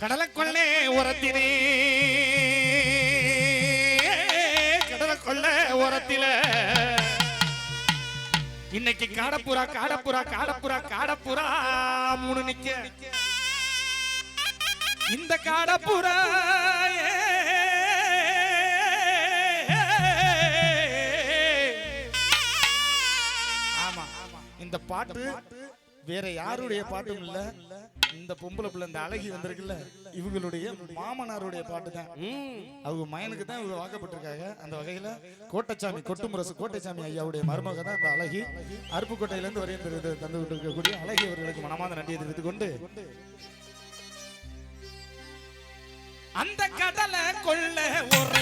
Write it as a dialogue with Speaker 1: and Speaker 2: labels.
Speaker 1: கடலக்கொள்ளே உரத்திலே கடலக்கொள்ள உரத்தில இன்னைக்கு காடப்புறா காடப்புறா காடப்புறா காடப்புறா மூணு நிக்க. இந்த காடப்புறா ஆமா. இந்த பாட்டு வேற யாருடைய பாட்டும் இல்ல. இந்த பொம்பளை பிள்ளை இந்த அழகி வந்திருக்குல்ல இவங்களுடைய மாமனாருடைய பாட்டு தான். அவங்க மயனுக்கு தான் இவங்க வாக்கப்பட்டிருக்காங்க. அந்த வகையில கோட்டச்சாமி கொட்டுமுரசு கோட்டைச்சாமி ஐயாவுடைய மருமக தான் இந்த அழகி. அருப்புக்கோட்டையில இருந்து வரையும் தந்து விட்டு இருக்கக்கூடிய அழகி அவர்களுக்கு மனமார்ந்த நன்றியை தெரிவித்துக் கொண்டு அந்த கடலை கொள்ள ஒரு